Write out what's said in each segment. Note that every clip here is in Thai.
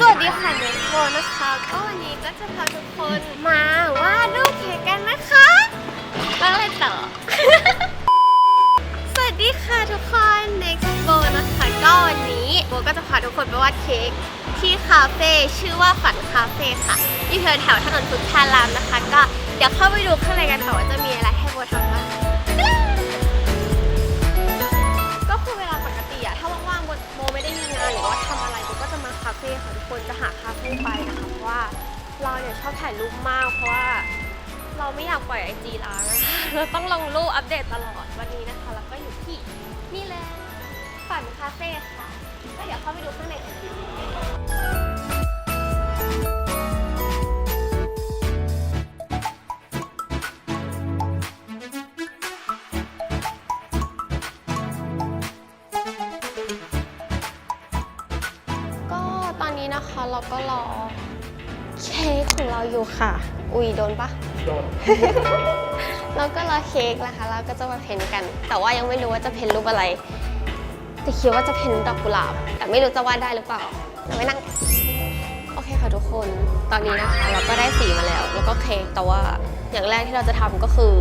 สวัสดีค่ะเนโกนะคะ ก็วันนี้ก็จะพาทุกคนมาวาดรูปเค้กกันนะคะแล้วอะไรต่อ สวัสดีค่ะทุกคน Next Go นะคะ ก็วันนี้โบก็จะพาทุกคนไปวาดเค้กที่คาเฟ่ชื่อว่าฝันคาเฟ่ค่ะอยู่แถวแถวถนนพุทธารามนะคะ ก็เดี๋ยวเข้าไปดูข้างในกันค่ะว่าจะมีอะไรให้โบทำ ฟ่ค่ะทุกคนจะหาคาเฟ่ไปนะคะเพราะว่าเราเนี่ยชอบถ่ายรูปมากเพราะว่าเราไม่อยากปล่อยไอจีล้างนะคะเราต้องลงรูปอัปเดตตลอดวันนี้นะคะ แล้วก็อยู่ที่นี่เลยฝันคาเฟ่ค่ะก็เดี๋ยวเข้าไปดูข้างในกันค่ ตอนนี้นะคะเราก็รอเค้กของเราอยู่ค่ะ อุ้ยโดนปะโดน เราก็รอเค้กนะคะ เราก็จะมาเพ้นกัน แต่ว่ายังไม่รู้ว่าจะเพ้นรูปอะไร แต่คิดว่าจะเพ้นดอกกุหลาบ แต่ไม่รู้จะวาดได้หรือเปล่า เราไม่นั่ง โอเคค่ะทุกคน ตอนนี้นะคะ เราก็ได้สีมาแล้ว แล้วก็เค้ก แต่ว่าอย่างแรกที่เราจะทำก็คือ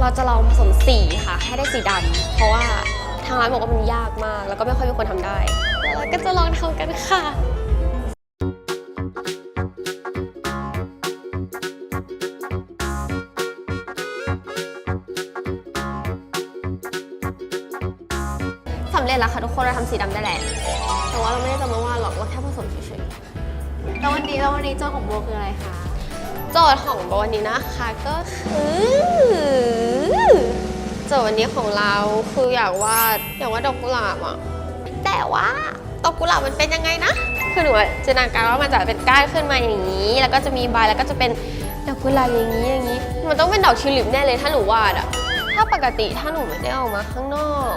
เราจะลองผสมสีค่ะ ให้ได้สีดำเพราะว่าทางร้านบอกว่ามันยากมาก แล้วก็ไม่ค่อยมีคนทำได้แล้วเราก็จะลองทำกันค่ะ สำเร็จแล้วค่ะทุกคนเราทำสีดำได้แหละแต่ว่าเราไม่ได้จะมาวาดหรอกเราแค่ผสมเฉยแล้ววันนี้แล้ววันนี้โจทย์ของโบคืออะไรคะ ๆโจทย์ของโบวันนี้นะคะก็คือโจทย์วันนี้ของเราคืออยากวาดอยากวาดดอกกุหลาบอะแต่ว่าดอกกุหลาบมันเป็นยังไงนะคือหนูอะจินตนาการว่ามันจะเป็นก้านขึ้นมาอย่างนี้ แล้วก็จะมีใบแล้วก็จะเป็นดอกกุหลาบอย่างนี้อย่างนี้ มันต้องเป็นดอกทิวลิปแน่เลยถ้าหนูวาดอะถ้าปกติถ้าหนูไม่ได้ออกมาข้างนอก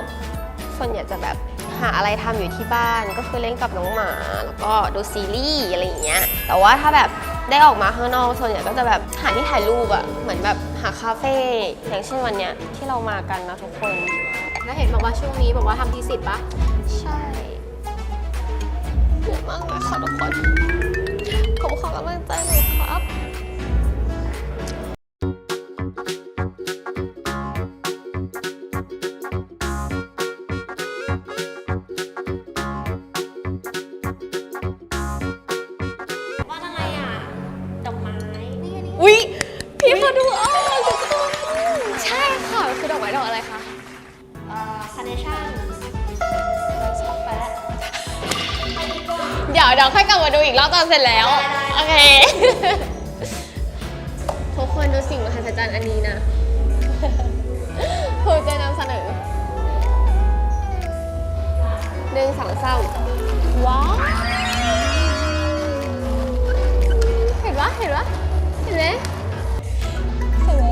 ส่วนใหญ่จะแบบหาอะไรทำอยู่ที่บ้านก็คือเล่นกับน้องหมา แล้วก็ดูซีรีส์อะไรอย่างเงี้ย แต่ว่าถ้าแบบได้ออกมาข้างนอกส่วนใหญ่ก็จะแบบหาที่ถ่ายรูปอะเหมือนแบบหาคาเฟ่อย่างเช่นวันเนี้ยที่เรามากันนะทุกคนแล้วเห็นบอกว่าช่วงนี้บอกว่าทำทีสิทธิ์ปะใช่เหนื่อยมากเลยค่ะทุกคนขอบคุณกำลังใจหน่อยครับ เดี๋ยวเดี๋ยวค่อยกลับมาดูอีกรอบตอนเสร็จแล้ว โอเค ทุกคนดูสิ่งมหัศจรรย์อันนี้นะภูมิใจนำเสนอหนึ่งสองสามว้าวเห็นปะเห็นปะเห็นไหมเห็นไหม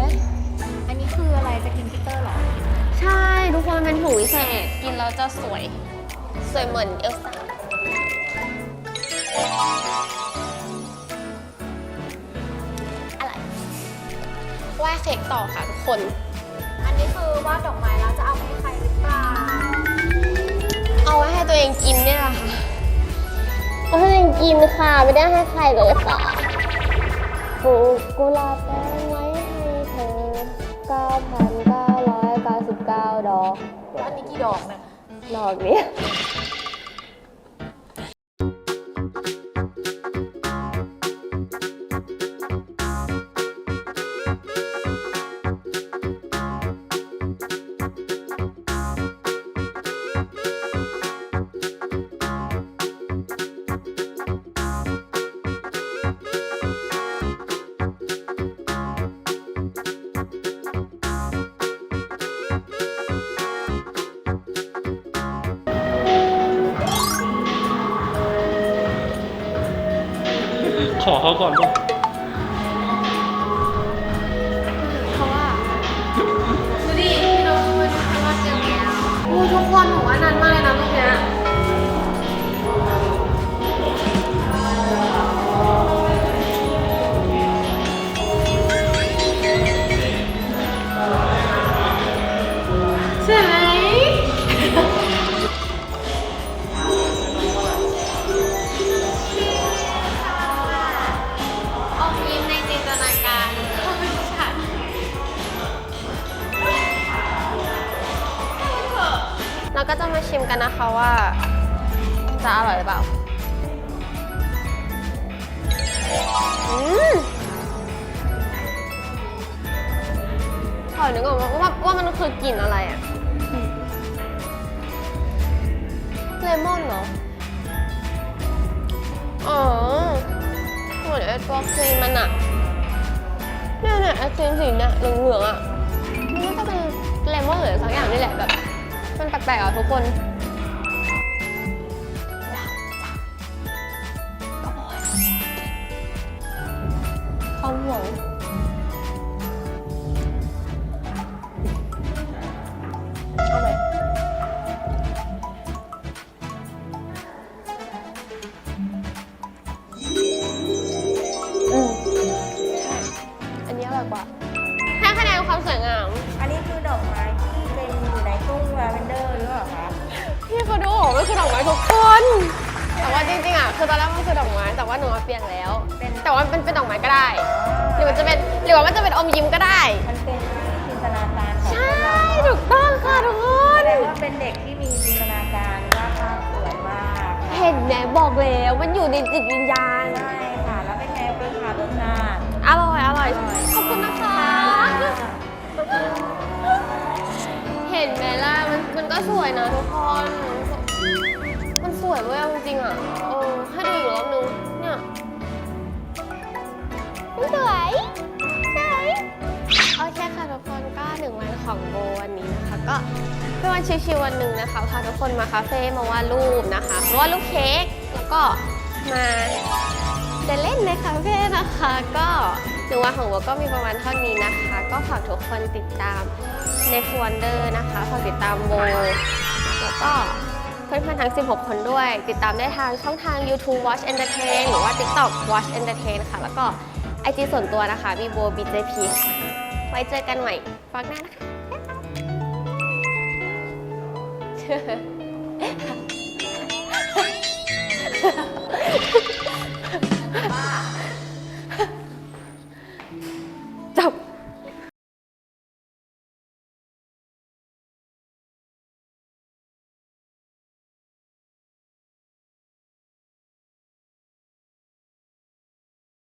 อันนี้คืออะไรจะกินพิเตอร์เหรอ ใช่ ทุกคนมันเป็นถุงวิเศษกินแล้วจะสวย สวยเหมือนเอลซ่า อะไรไหว้เค้กต่อค่ะทุกคน อันนี้คือวาดดอกไม้แล้วจะเอาไปให้ใครหรือเปล่าเอาไว้ให้ตัวเองกินเนี่ยแหละค่ะเอาให้ตัวเองกินค่ะ ไม่ได้ให้ใครเลยค่ะปลูกกุหลาบแดงไว้ให้เธอ9,999 ดอก อันนี้กี่ดอกนะ ดอกนี้ ขอเขาก่อนป่ะเพราะว่าดูดิพี่น้องมันทำว่าเจอแล้วอู้ทุกคนหนูว่านานมากเลยนะ็จะมาชิมกันนะคะว่า จะอร่อยหรือเปล่า อืมขอนึกออกว่าว่าว่ามันคือกลิ่นอะไรอะเลมอนเหรอ อ๋อ เหมือนไอ้ตัวครีมมันอะเนี่ยเนี่ยไอครีมสีเนี่ยเหลืองๆอะมันน่าจะเป็นเลมอนหรือสักอย่างนี่แหละแบบ มันแปลกๆอะทุกคนข้าวหวงเอาไหมอืมใช่ อันนี้อร่อยกว่าให้คะแนนความสวยงาม อันนี้คือดอกไม้ที่ ตู้ลาเวนเดอร์หรือเปล่าคะพี่เขาดูออกว่าคือดอกไม้ทุกคน แต่ว่าจริงๆอะคือตอนแรกมันคือดอกไม้แต่ว่าหนูมาเปลี่ยนแล้วเป็นแต่ว่ามันเป็นดอกไม้ก็ได้ หรือมันจะเป็นหรือว่ามันจะเป็นอมยิ้มก็ได้ มันเป็นจินตนาการของใช่ถูกต้องค่ะทุกคแสนดงว่าเป็นเด็กที่มีจินตนาการว่าภาพสวยมากเห็นไหมบอกแล้วมันอยู่ในจิตวิญญาณใช่ค่ะแล้วเป็นไงบ้างคะรสชาติอร่อยอร่อยข นก็สวยนะ ทุกคน มันสวยเว้ยเอาจริงๆอะเออให้ดูอีกรอบนึง เนี่ย สวยสวยโอเคค่ะทุกคนก็หนึ่งวันของโบวันนี้นะคะ ก็เป็นวันชิวๆวันหนึ่งนะคะพาทุกคนมาคาเฟ่มาวาดรูปนะคะมาวาดรูปเค้กแล้วก็มาเดินเล่นในคาเฟ่นะคะ ก็หนึ่งวันของโบก็มีประมาณเท่านี้นะคะ ก็ฝากทุกคนติดตาม Next Wonder นะคะฝากติดตามโบ แล้วก็เพื่อนๆทั้ง 16 คนด้วย ติดตามได้ทางช่องทาง YouTube Watch Entertain หรือว่า TikTok Watch Entertain ค่ะ แล้วก็ไอจส่วนตัวนะคะ Bibo BGP ไว้เจอกันใหม่ฝากหน้านะคะ Ha ha ha.